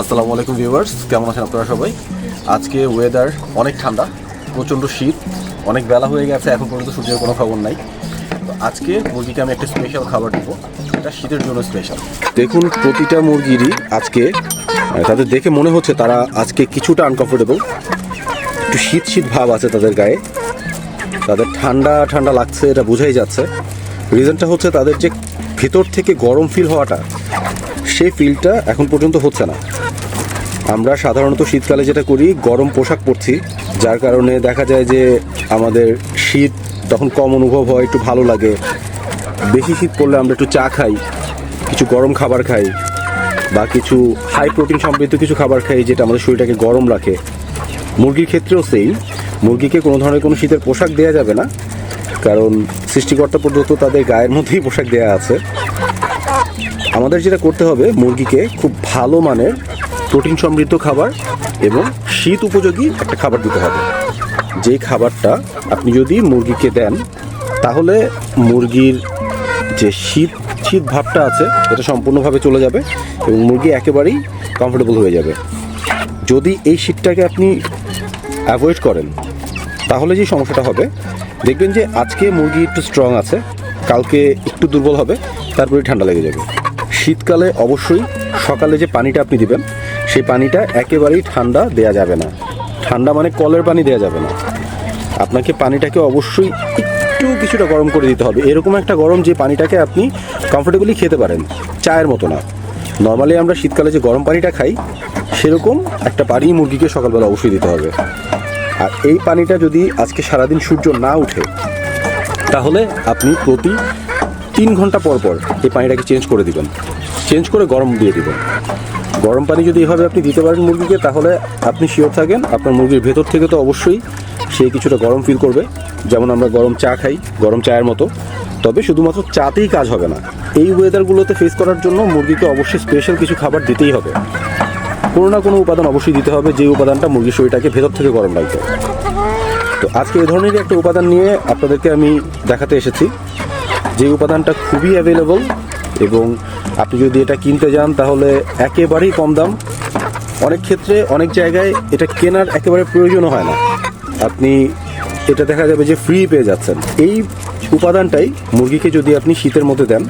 আসসালামু আলাইকুম ভিউয়ার্স, কেমন আছেন আপনারা সবাই? আজকে ওয়েদার অনেক ঠান্ডা, প্রচণ্ড শীত, অনেক বেলা হয়ে গেছে, এখন পর্যন্ত সূর্যের কোনো খবর নাই। তো আজকে মুরগিকে আমি একটা স্পেশাল খাবার দেবো, এটা শীতের জন্য স্পেশাল দেখুন, প্রতিটা মুরগিরই আজকে তাদের দেখে মনে হচ্ছে তারা আজকে কিছুটা আনকমফোর্টেবল একটু শীত শীত ভাব আছে তাদের গায়ে। তাদের ঠান্ডা ঠান্ডা লাগছে, এটা বোঝাই যাচ্ছে। রিজনটা হচ্ছে তাদের যে ভেতর থেকে গরম ফিল হওয়াটা সেই ফিলটা এখন পর্যন্ত হচ্ছে না। আমরা সাধারণত শীতকালে যেটা করি, গরম পোশাক পরছি, যার কারণে দেখা যায় যে আমাদের শীত তখন কম অনুভব হয়, একটু ভালো লাগে। বেশি শীত পড়লে আমরা একটু চা খাই, কিছু গরম খাবার খাই, বা কিছু হাই প্রোটিন সমৃদ্ধ কিছু খাবার খাই, যেটা আমাদের শরীরটাকে গরম রাখে। মুরগির ক্ষেত্রেও সেই মুরগিকে কোনো ধরনের কোনো শীতের পোশাক দেওয়া যাবে না, কারণ সৃষ্টিকর্তা পর্যন্ত তাদের গায়ের মধ্যেই পোশাক দেওয়া আছে। আমাদের যেটা করতে হবে, মুরগিকে খুব ভালো মানের প্রোটিন সমৃদ্ধ খাবার এবং শীত উপযোগী একটা খাবার দিতে হবে। যেই খাবারটা আপনি যদি মুরগিকে দেন, তাহলে মুরগির যে শীত শীত ভাবটা আছে, এটা সম্পূর্ণভাবে চলে যাবে এবং মুরগি একেবারেই কমফোর্টেবল হয়ে যাবে। যদি এই শীতটাকে আপনি অ্যাভয়েড করেন, তাহলে যে সমস্যাটা হবে, দেখবেন যে আজকে মুরগি একটু স্ট্রং আছে, কালকে একটু দুর্বল হবে, তারপরে ঠান্ডা লেগে যাবে। শীতকালে অবশ্যই সকালে যে পানিটা আপনি দিবেন সেই পানিটা একেবারেই ঠান্ডা দেয়া যাবে না। ঠান্ডা মানে কলের পানি দেয়া যাবে না। আপনাকে পানিটাকে অবশ্যই একটু কিছুটা গরম করে দিতে হবে। এরকম একটা গরম যে পানিটাকে আপনি কমফোর্টেবলি খেতে পারেন, চায়ের মতো না। নর্মালি আমরা শীতকালে যে গরম পানিটা খাই, সেরকম একটা পানি মুরগিকে সকালবেলা অবশ্যই দিতে হবে। আর এই পানিটা যদি আজকে সারাদিন সূর্য না উঠে তাহলে আপনি প্রতি তিন ঘণ্টা পর পর এই পানিটাকে চেঞ্জ করে দিবেন। চেঞ্জ করে গরম দিয়ে দিবেন। গরম পানি যদি এভাবে আপনি দিতে পারেন মুরগিকে, তাহলে আপনি শিওর থাকেন আপনার মুরগির ভেতর থেকে তো অবশ্যই সে কিছুটা গরম ফিল করবে। যেমন আমরা গরম চা খাই, গরম চায়ের মতো। তবে শুধুমাত্র চাতেই কাজ হবে না। এই ওয়েদারগুলোতে ফেস করার জন্য মুরগিকে অবশ্যই স্পেশাল কিছু খাবার দিতেই হবে। কোনো না কোনো উপাদান অবশ্যই দিতে হবে যে উপাদানটা মুরগির শরীরটাকে ভেতর থেকে গরম রাখবে। তো আজকে এই ধরনেরই একটা উপাদান নিয়ে আপনাদেরকে আমি দেখাতে এসেছি। যে উপাদানটা খুবই অ্যাভেলেবল এবং আপনি যদি এটা কিনতে যান, তাহলে একেবারেই কম দাম। অনেক ক্ষেত্রে, অনেক জায়গায় এটা কেনার একেবারে প্রয়োজনও হয় না। আপনি, এটা দেখা যাবে যে ফ্রি পেয়ে যাচ্ছেন। এই উপাদানটাই মুরগিকে যদি আপনি শীতের মধ্যে দেন,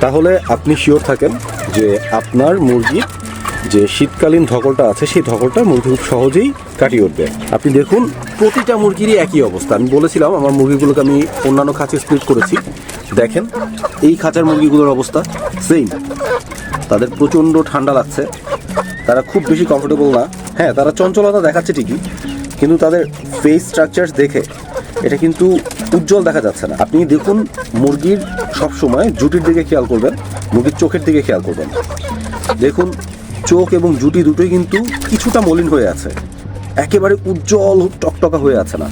তাহলে আপনি শিওর থাকেন যে আপনার মুরগির যে শীতকালীন ধকলটা আছে, সেই ধকলটা মুরগি খুব সহজেই কাটিয়ে উঠবে। আপনি দেখুন প্রতিটা মুরগিরই একই অবস্থা। আমি বলেছিলাম, আমার মুরগিগুলোকে আমি অন্যান্য খাঁচে স্প্লিট করেছি। দেখেন, এই খাঁচার মুরগিগুলোর অবস্থা সেম তাদের প্রচণ্ড ঠান্ডা লাগছে। তারা খুব বেশি কমফোর্টেবল না। হ্যাঁ তারা চঞ্চলতা দেখাচ্ছে ঠিকই, কিন্তু তাদের ফেস স্ট্রাকচার দেখে এটা কিন্তু উজ্জ্বল দেখা যাচ্ছে না। আপনি দেখুন, মুরগির সব সময় জুটির দিকে খেয়াল করবেন, মুরগির চোখের দিকে খেয়াল করবেন। দেখুন, চোখ এবং জুটি দুটোই কিন্তু কিছুটা মলিন হয়ে আছে। একেবারে উজ্জ্বল, টকটকা হয়ে আছে না।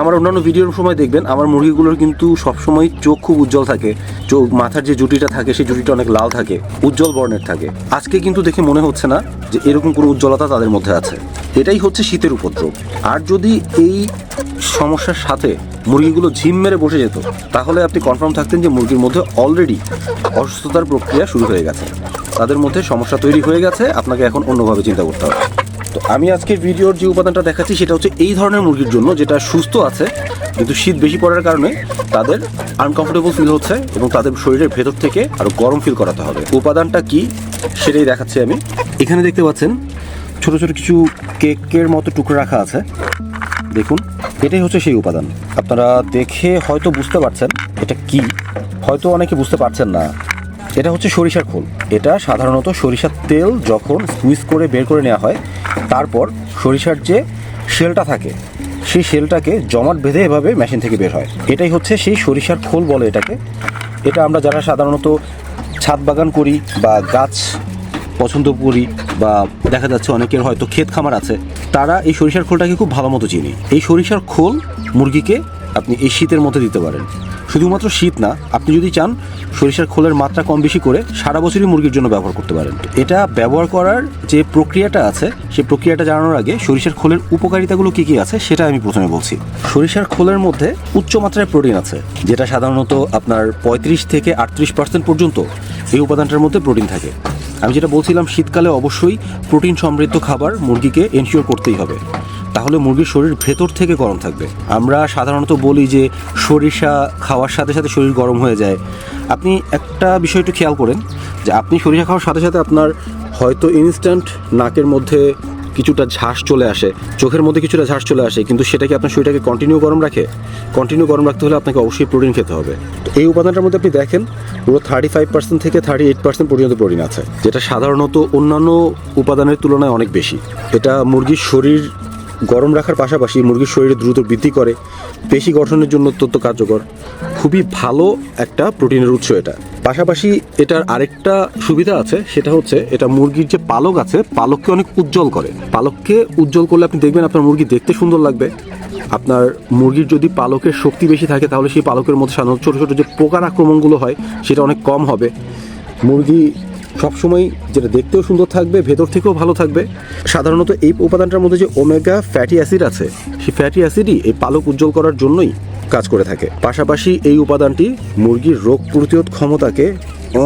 আমার অন্যান্য ভিডিওর সময় দেখবেন, আমার মুরগিগুলোর কিন্তু সবসময় চোখ খুব উজ্জ্বল থাকে। চোখ, মাথার যে জুটিটা থাকে, সেই জুটিটা অনেক লাল থাকে, উজ্জ্বল বর্ণের থাকে। আজকে কিন্তু দেখে মনে হচ্ছে না যে এরকম কোনো উজ্জ্বলতা তাদের মধ্যে আছে। এটাই হচ্ছে শীতের উপদ্রব। আর যদি এই সমস্যার সাথে মুরগিগুলো ঝিম মেরে বসে যেত, তাহলে আপনি কনফার্ম থাকতেন যে মুরগির মধ্যে অলরেডি অসুস্থতার প্রক্রিয়া শুরু হয়ে গেছে। তাদের মধ্যে সমস্যা তৈরি হয়ে গেছে, আপনাকে এখন অন্যভাবে চিন্তা করতে হবে। তো আমি আজকের ভিডিওর যে উপাদানটা দেখাচ্ছি সেটা হচ্ছে এই ধরনের মুরগির জন্য যেটা সুস্থ আছে, কিন্তু শীত বেশি পড়ার কারণে তাদের আনকমফোর্টেবল ফিল হচ্ছে এবং তাদের শরীরের ভেতর থেকে আরও গরম ফিল করাতে হবে। উপাদানটা কি সেটাই দেখাচ্ছি আমি। এখানে দেখতে পাচ্ছেন ছোট ছোট কিছু কেকের মতো টুকরো রাখা আছে। দেখুন, এটাই হচ্ছে সেই উপাদান। আপনারা দেখে হয়তো বুঝতে পারছেন এটা কি। হয়তো অনেকে বুঝতে পারছেন না। এটা হচ্ছে সরিষার খোল। এটা সাধারণত সরিষার তেল যখন সুইচ করে বের করে নেওয়া হয়, তারপর সরিষার যে শেলটা থাকে, সেই শেলটাকে জমাট বেঁধে এভাবে মেশিন থেকে বের হয়। এটাই হচ্ছে সেই সরিষার খোল বলে এটাকে। এটা আমরা যারা সাধারণত ছাদ বাগান করি বা গাছ পছন্দ করি বা দেখা যাচ্ছে অনেকের হয়তো ক্ষেত খামার আছে, তারা এই সরিষার খোলটাকে খুব ভালো মতো চিনি। এই সরিষার খোল মুরগিকে আপনি এই শীতের মধ্যে দিতে পারেন। শুধুমাত্র শীত না, আপনি যদি চান সরিষার খোলের মাত্রা কম বেশি করে সারা বছরই মুরগির জন্য ব্যবহার করতে পারেন। এটা ব্যবহার করার যে প্রক্রিয়াটা আছে, সেই প্রক্রিয়াটা জানানোর আগে সরিষার খোলের উপকারিতাগুলো কি কি আছে সেটা আমি প্রথমে বলছি। সরিষার খোলের মধ্যে উচ্চ মাত্রায় প্রোটিন আছে, যেটা সাধারণত আপনার পঁয়ত্রিশ থেকে আটত্রিশ পার্সেন্ট পর্যন্ত এই উপাদানটার মধ্যে প্রোটিন থাকে। আমি যেটা বলছিলাম, শীতকালে অবশ্যই প্রোটিন সমৃদ্ধ খাবার মুরগিকে এনশিওর করতেই হবে। তাহলে মুরগির শরীর ভেতর থেকে গরম থাকবে। আমরা সাধারণত বলি যে সরিষা খাওয়ার সাথে সাথে শরীর গরম হয়ে যায়। আপনি একটা বিষয় একটু খেয়াল করেন যে আপনি সরিষা খাওয়ার সাথে সাথে আপনার হয়তো ইনস্ট্যান্ট নাকের মধ্যে কিছুটা ঝাঁস চলে আসে, চোখের মধ্যে কিছুটা ঝাঁস চলে আসে, কিন্তু সেটা কি আপনার শরীরটাকে কন্টিনিউ গরম রাখে? কন্টিনিউ গরম রাখতে হলে আপনাকে অবশ্যই প্রোটিন খেতে হবে। তো এই উপাদানটার মধ্যে আপনি দেখেন, পুরো থার্টি ফাইভ পার্সেন্ট থেকে থার্টি এইট পার্সেন্ট পর্যন্ত প্রোটিন আছে, যেটা সাধারণত অন্যান্য উপাদানের তুলনায় অনেক বেশি। এটা মুরগির শরীর গরম রাখার পাশাপাশি মুরগির শরীরে দ্রুত বৃদ্ধি করে, পেশি গঠনের জন্য অত্যন্ত কার্যকর। খুবই ভালো একটা প্রোটিনের উৎস এটা। পাশাপাশি এটার আরেকটা সুবিধা আছে, সেটা হচ্ছে এটা মুরগির যে পালক আছে, পালককে অনেক উজ্জ্বল করে। পালককে উজ্জ্বল করলে আপনি দেখবেন আপনার মুরগি দেখতে সুন্দর লাগবে। আপনার মুরগির যদি পালকের শক্তি বেশি থাকে, তাহলে সেই পালকের মধ্যে সাধারণত ছোটো ছোটো যে পোকার আক্রমণগুলো হয়, সেটা অনেক কম হবে। মুরগি সবসময় যেটা দেখতেও সুন্দর থাকবে, ভেতর থেকেও ভালো থাকবে। সাধারণত এই উপাদানটার মধ্যে যে ওমেগা ফ্যাটি অ্যাসিড আছে, সেই ফ্যাটি অ্যাসিডই এই পালক উজ্জ্বল করার জন্যই কাজ করে থাকে। পাশাপাশি এই উপাদানটি মুরগির রোগ প্রতিরোধ ক্ষমতাকে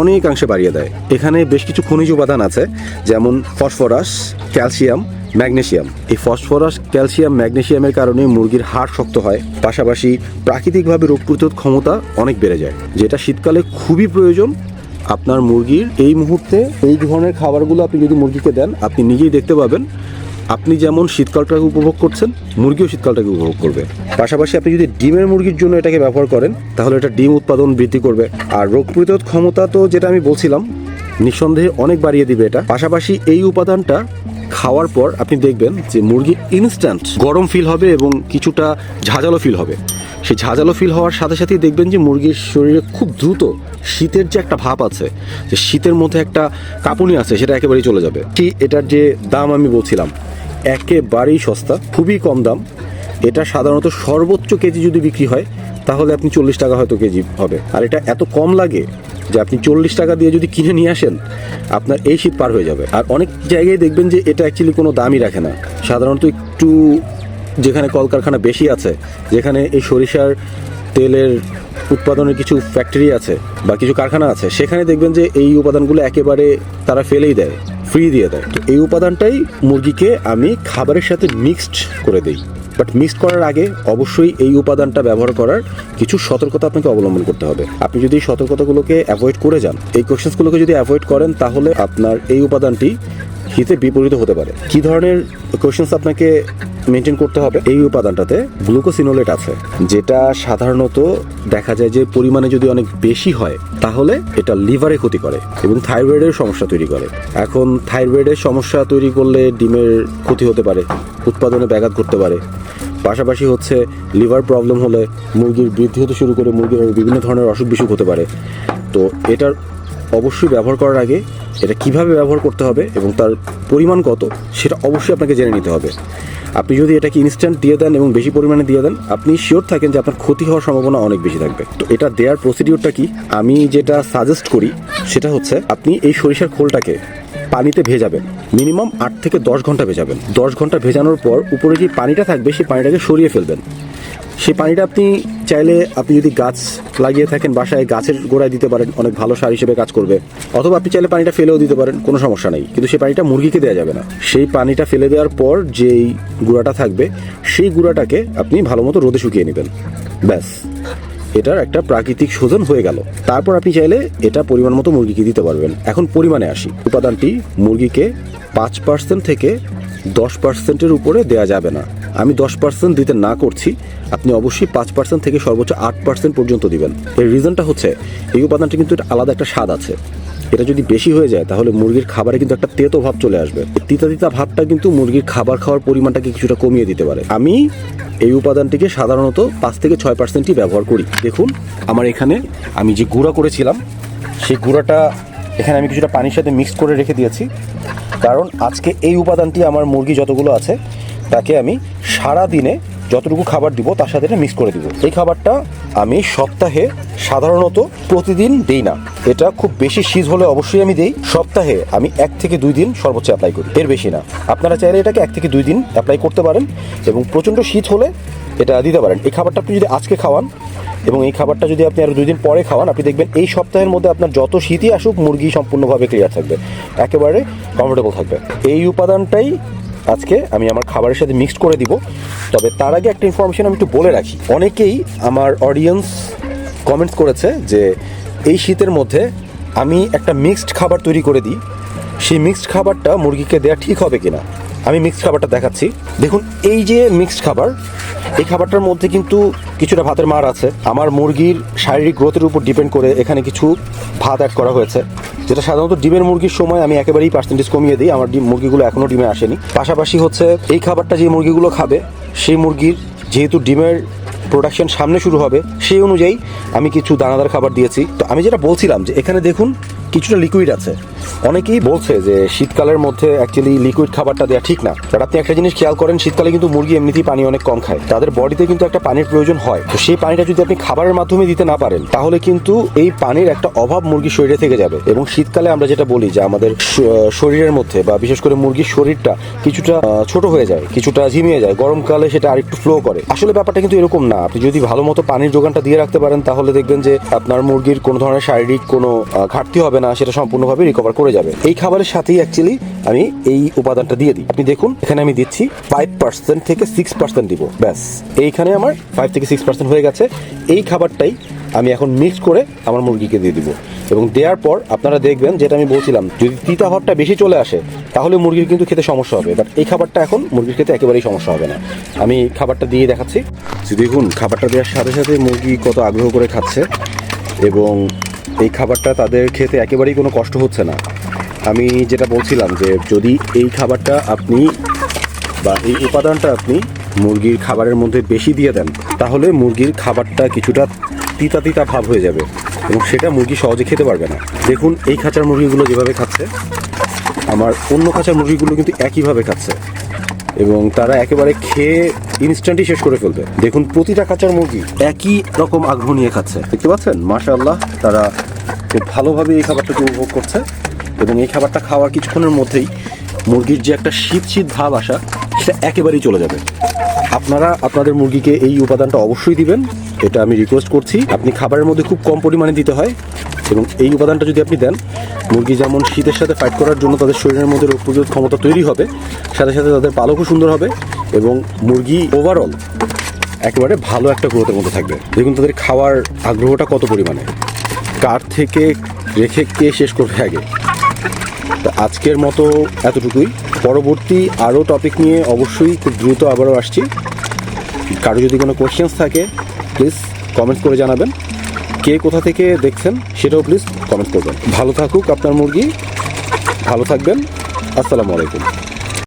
অনেকাংশে বাড়িয়ে দেয়। এখানে বেশ কিছু খনিজ উপাদান আছে, যেমন ফসফরাস, ক্যালসিয়াম, ম্যাগনেসিয়াম। এই ফসফরাস, ক্যালসিয়াম, ম্যাগনেসিয়ামের কারণে মুরগির হাড় শক্ত হয়। পাশাপাশি প্রাকৃতিকভাবে রোগ প্রতিরোধ ক্ষমতা অনেক বেড়ে যায়, যেটা শীতকালে খুবই প্রয়োজন আপনার মুরগির এই মুহূর্তে এই ধরনের খাবারগুলো আপনি যদি মুরগিকে দেন, আপনি নিজেই দেখতে পাবেন। আপনি যেমন শীতকালটাকে উপভোগ করছেন, মুরগিও শীতকালটাকে উপভোগ করবে। পাশাপাশি আপনি যদি ডিমের মুরগির জন্য এটাকে ব্যবহার করেন, তাহলে এটা ডিম উৎপাদন বৃদ্ধি করবে। আর রোগ প্রতিরোধ ক্ষমতা তো যেটা আমি বলছিলাম, নিঃসন্দেহে অনেক বাড়িয়ে দিবে এটা। পাশাপাশি এই উপাদানটা খাওয়ার পর আপনি দেখবেন যে মুরগি ইনস্ট্যান্ট গরম ফিল হবে এবং কিছুটা ঝাঁঝালো ফিল হবে। সেই ঝাঁঝালো ফিল হওয়ার সাথে সাথেই দেখবেন যে মুরগির শরীরে খুব দ্রুত শীতের যে একটা ভাব আছে, যে শীতের মধ্যে একটা কাঁপুনি আছে, সেটা একেবারেই চলে যাবে। কি এটার যে দাম আমি বলছিলাম, একেবারেই সস্তা, খুবই কম দাম। এটা সাধারণত সর্বোচ্চ কেজি যদি বিক্রি হয়, তাহলে আপনি চল্লিশ টাকা হয়তো কেজি হবে। আর এটা এত কম লাগে যে আপনি চল্লিশ টাকা দিয়ে যদি কিনে নিয়ে আসেন, আপনার এই শীত পার হয়ে যাবে। আর অনেক জায়গায় দেখবেন যে এটা অ্যাকচুয়ালি কোনো দামই রাখে না। সাধারণত একটু যেখানে কলকারখানা বেশি আছে, যেখানে এই সরিষার তেলের উৎপাদনের কিছু ফ্যাক্টরি আছে বা কিছু কারখানা আছে, সেখানে দেখবেন যে এই উপাদানগুলো একেবারে তারা ফেলেই দেয় ফ্রি দিয়ে দেয়। তো এই উপাদানটাই মুরগিকে আমি খাবারের সাথে মিক্সড করে দিই। বাট মিক্স করার আগে অবশ্যই এই উপাদানটা ব্যবহার করার কিছু সতর্কতা আপনাকে অবলম্বন করতে হবে। আপনি যদি সতর্কতাগুলোকে অ্যাভয়েড করে যান, এই কোয়েশ্চেন্সগুলোকে যদি অ্যাভয়েড করেন, তাহলে আপনার এই উপাদানটি হিতে বিপরীত হতে পারে। কি ধরনের কোয়েশ্চেন্স আপনাকে মেনটেন করতে হবে? এই উপাদানটাতে গ্লুকোসিনোলেট আছে, যেটা সাধারণত দেখা যায় যে পরিমাণে যদি অনেক বেশি হয়, তাহলে এটা লিভারে ক্ষতি করে এবং থাইরয়েডের সমস্যা তৈরি করে। এখন থাইরয়েডের সমস্যা তৈরি করলে ডিমের ক্ষতি হতে পারে, উৎপাদনে ব্যাঘাত ঘটতে পারে। পাশাপাশি হচ্ছে লিভার প্রবলেম হলে মুরগির বৃদ্ধি হতে শুরু করে, মুরগির বিভিন্ন ধরনের অসুখ বিসুখ হতে পারে। তো এটার অবশ্যই ব্যবহার করার আগে এটা কীভাবে ব্যবহার করতে হবে এবং তার পরিমাণ কত, সেটা অবশ্যই আপনাকে জেনে নিতে হবে। আপনি যদি এটাকে ইনস্ট্যান্ট দিয়ে দেন এবং বেশি পরিমাণে দিয়ে দেন, আপনি শিওর থাকেন যে আপনার ক্ষতি হওয়ার সম্ভাবনা অনেক বেশি থাকবে। তো এটা দেওয়ার প্রসিডিওরটা কি? আমি যেটা সাজেস্ট করি, সেটা হচ্ছে আপনি এই সরিষার খোলটাকে পানিতে ভেজাবেন। মিনিমাম আট থেকে দশ ঘণ্টা ভেজাবেন। দশ ঘণ্টা ভেজানোর পর উপরে যে পানিটা থাকবে, সেই পানিটাকে সরিয়ে ফেলবেন। সেই পানিটা আপনি চাইলে আপনি যদি গাছ লাগিয়ে থাকেন বাসায়, গাছের গোড়ায় দিতে পারেন, অনেক ভালো সার হিসেবে কাজ করবে। অথবা আপনি চাইলে পানিটা ফেলেও দিতে পারেন, কোনো সমস্যা নেই। কিন্তু সেই পানিটা মুরগিকে দেওয়া যাবে না। সেই পানিটা ফেলে দেওয়ার পর যেই গুঁড়াটা থাকবে, সেই গুঁড়াটাকে আপনি ভালো মতো রোদে শুকিয়ে নেবেন। ব্যাস। এটার একটা প্রাকৃতিক শোধন হয়ে গেল। তারপর আপনি চাইলে এটা পরিমাণ মতো মুরগিকে দিতে পারবেন। এখন পরিমাণে আসি। উপাদানটি মুরগিকে পাঁচ পার্সেন্ট থেকে দশ পার্সেন্টের উপরে দেয়া যাবে না। আমি দশ পার্সেন্ট দিতে না করছি। আপনি অবশ্যই পাঁচ পার্সেন্ট থেকে সর্বোচ্চ আট পার্সেন্ট পর্যন্ত দিবেন। এর রিজনটা হচ্ছে, এই উপাদানটা কিন্তু আলাদা একটা স্বাদ আছে। এটা যদি বেশি হয়ে যায়, তাহলে মুরগির খাবারে কিন্তু একটা তেতো ভাব চলে আসবে। তিতা তিতা ভাবটা কিন্তু মুরগির খাবার খাওয়ার পরিমাণটাকে কিছুটা কমিয়ে দিতে পারে। আমি এই উপাদানটিকে সাধারণত পাঁচ থেকে ছয় পার্সেন্টই ব্যবহার করি। দেখুন, আমার এখানে আমি যে গুঁড়া করেছিলাম, সেই গুঁড়াটা এখানে আমি কিছুটা পানির সাথে মিক্স করে রেখে দিয়েছি। কারণ আজকে এই উপাদানটি আমার মুরগি যতগুলো আছে, তাকে আমি সারা দিনে যতটুকু খাবার দিব, তার সাথে এটা মিক্স করে দিব। এই খাবারটা আমি সপ্তাহে সাধারণত প্রতিদিন দেই না। এটা খুব বেশি শীত হলে অবশ্যই আমি দেই। সপ্তাহে আমি এক থেকে দুই দিন সর্বোচ্চ অ্যাপ্লাই করি। এর বেশি না। আপনারা চাইলে এটাকে এক থেকে দুই দিন অ্যাপ্লাই করতে পারেন এবং প্রচণ্ড শীত হলে এটা দিতে পারেন। এই খাবারটা আপনি যদি আজকে খাওয়ান এবং এই খাবারটা যদি আপনি আরও দুই দিন পরে খাওয়ান, আপনি দেখবেন এই সপ্তাহের মধ্যে আপনার যত শীতই আসুক, মুরগি সম্পূর্ণভাবে ক্লিয়ার থাকবে। একেবারে কমফোর্টেবল থাকবে। এই উপাদানটাই আজকে আমি আমার খাবারের সাথে মিক্সড করে দিব। তবে তার আগে একটা ইনফরমেশন আমি একটু বলে রাখি। অনেকেই আমার অডিয়েন্স কমেন্টস করেছে যে এই শীতের মধ্যে আমি একটা মিক্সড খাবার তৈরি করে দিই। সেই মিক্সড খাবারটা মুরগিকে দেওয়া ঠিক হবে কিনা? আমি মিক্সড খাবারটা দেখাচ্ছি। দেখুন, এই যে মিক্সড খাবার, এই খাবারটার মধ্যে কিন্তু কিছুটা ভাতের মার আছে। আমার মুরগির শারীরিক গ্রোথের উপর ডিপেন্ড করে এখানে কিছু ভাত অ্যাড করা হয়েছে। যেটা সাধারণত ডিমের মুরগির সময় আমি একেবারেই পার্সেন্টেজ কমিয়ে দিই। আমার ডিম মুরগিগুলো এখনও ডিমে আসেনি। পাশাপাশি হচ্ছে এই খাবারটা যে মুরগিগুলো খাবে, সেই মুরগির যেহেতু ডিমের প্রোডাকশন সামনে শুরু হবে, সেই অনুযায়ী আমি কিছু দানাদার খাবার দিয়েছি। তো আমি যেটা বলছিলাম যে এখানে দেখুন, কিছুটা লিকুইড আছে। অনেকেই বলছে যে শীতকালের মধ্যে অ্যাকচুয়ালি লিকুইড খাবারটা দেওয়া ঠিক না। বাট আপনি একটা জিনিস খেয়াল করেন, শীতকালে কিন্তু মুরগি এমনিতেই পানি অনেক কম খায়। তাদের বডিতে কিন্তু একটা পানির প্রয়োজন হয়। তো সেই পানিটা যদি আপনি খাবারের মাধ্যমে দিতে না পারেন, তাহলে কিন্তু এই পানির একটা অভাব মুরগির শরীরে থেকে যাবে। এবং শীতকালে আমরা যেটা বলি যে আমাদের শরীরের মধ্যে বা বিশেষ করে মুরগির শরীরটা কিছুটা ছোট হয়ে যায়, কিছুটা ঝিমিয়ে যায়। গরমকালে সেটা আরেকটু ফ্লো করে। আসলে ব্যাপারটা কিন্তু এরকম না। আপনি যদি ভালো মতো পানির যোগানটা দিয়ে রাখতে পারেন, তাহলে দেখবেন যে আপনার মুরগির কোনো ধরনের শারীরিক কোনো ঘাটতি হবে না। সেটা সম্পূর্ণভাবে রিকভার করে যাবে। এই খাবারের সাথেই অ্যাকচুয়ালি আমি এই উপাদানটা দিয়ে দিই। আপনি দেখুন, এখানে আমি দিচ্ছি ফাইভ পার্সেন্ট থেকে সিক্স পার্সেন্ট দিব। ব্যাস। এইখানে আমার ফাইভ থেকে সিক্স পার্সেন্ট হয়ে গেছে। এই খাবারটাই আমি এখন মিক্স করে আমার মুরগিকে দিয়ে দিব। এবং দেওয়ার পর আপনারা দেখবেন যেটা আমি বলছিলাম, যদি তিতা ভাবটা বেশি চলে আসে, তাহলে মুরগির কিন্তু খেতে সমস্যা হবে। বাট এই খাবারটা এখন মুরগির খেতে একেবারেই সমস্যা হবে না। আমি খাবারটা দিয়ে দেখাচ্ছি। দেখুন, খাবারটা দেওয়ার সাথে সাথে মুরগি কত আগ্রহ করে খাচ্ছে। এবং এই খাবারটা তাদের খেতে একেবারেই কোনো কষ্ট হচ্ছে না। আমি যেটা বলছিলাম যে যদি এই খাবারটা আপনি বা এই উপাদানটা আপনি মুরগির খাবারের মধ্যে বেশি দিয়ে দেন, তাহলে মুরগির খাবারটা কিছুটা তিতা তিতা ভাব হয়ে যাবে এবং সেটা মুরগি সহজে খেতে পারবে না। দেখুন, এই খাঁচার মুরগিগুলো যেভাবে খাচ্ছে, আমার অন্য খাঁচার মুরগিগুলো কিন্তু একইভাবে খাচ্ছে। এবং তারা একেবারে খেয়ে ইনস্ট্যান্টই শেষ করে ফেলবে। দেখুন প্রতিটা খাঁচার মুরগি একই রকম আগ্রহ নিয়ে খাচ্ছে। দেখতে পাচ্ছেন? মাশাআল্লাহ, তারা খুব ভালোভাবে এই খাবারটাকে উপভোগ করছে এবং এই খাবারটা খাওয়ার কিছুক্ষণের মধ্যেই মুরগির যে একটা শীত শীত ভাব আসা, সেটা একেবারেই চলে যাবে। আপনারা আপনাদের মুরগিকে এই উপাদানটা অবশ্যই দিবেন। এটা আমি রিকোয়েস্ট করছি, আপনি খাবারের মধ্যে খুব কম পরিমাণে দিতে হয়। এবং এই উপাদানটা যদি আপনি দেন, মুরগি যেমন শীতের সাথে ফাইট করার জন্য তাদের শরীরের মধ্যে রোগ প্রতিরোধ ক্ষমতা তৈরি হবে, সাথে সাথে তাদের পালকও সুন্দর হবে এবং মুরগি ওভারঅল একেবারে ভালো একটা গ্রোথের মধ্যে থাকবে। দেখুন তাদের খাওয়ার আগ্রহটা কত পরিমাণে। কার থেকে রেখে কে শেষ করবে আগে? তো আজকের মতো এতটুকুই। পরবর্তী আরও টপিক নিয়ে অবশ্যই খুব দ্রুত আবারও আসছি। কারও যদি কোনো কোয়েশ্চেন্স থাকে প্লিজ কমেন্ট করে জানাবেন। কে কোথা থেকে দেখছেন সেটাও প্লিজ কমেন্ট করবেন। ভালো থাকুক আপনার মুরগি। ভালো থাকবেন। আসসালামু আলাইকুম।